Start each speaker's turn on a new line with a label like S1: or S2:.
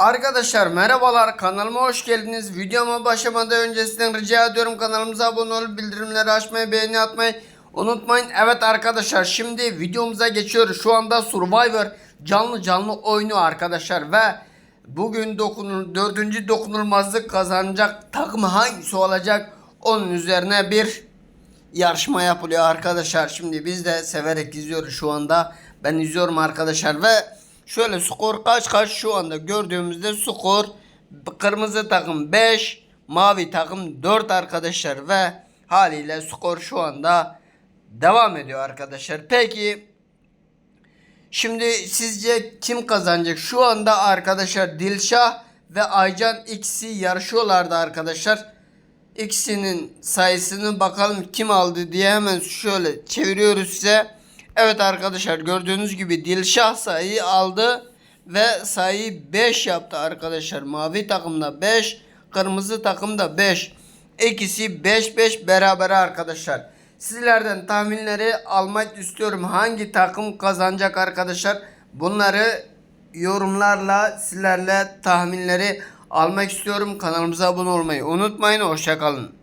S1: Arkadaşlar merhabalar kanalıma hoş geldiniz. Videoma başlamadan öncesinden rica ediyorum kanalımıza abone olup bildirimleri açmayı beğeni atmayı unutmayın. Evet arkadaşlar şimdi videomuza geçiyoruz. Şu anda Survivor canlı canlı oynuyor arkadaşlar ve bugün dokunul, dördüncü dokunulmazlık kazanacak takım hangisi olacak onun üzerine bir yarışma yapılıyor arkadaşlar. Şimdi biz de severek izliyoruz şu anda. Ben izliyorum arkadaşlar ve şöyle skor kaç kaç şu anda gördüğümüzde skor kırmızı takım 5, mavi takım 4 arkadaşlar ve haliyle skor şu anda devam ediyor arkadaşlar. Peki Şimdi sizce kim kazanacak? Şu anda arkadaşlar Dilşah ve Aycan ikisi yarışıyorlardı arkadaşlar. İkisinin sayısını bakalım kim aldı diye hemen şöyle çeviriyoruz size. Evet arkadaşlar gördüğünüz gibi Dilşah sayıyı aldı ve sayıyı 5 yaptı arkadaşlar. Mavi takımda 5, kırmızı takımda 5. İkisi 5-5 beraber arkadaşlar. Sizlerden tahminleri almak istiyorum. Hangi takım kazanacak arkadaşlar? Bunları yorumlarla sizlerle tahminleri almak istiyorum. Kanalımıza abone olmayı unutmayın. Hoşçakalın.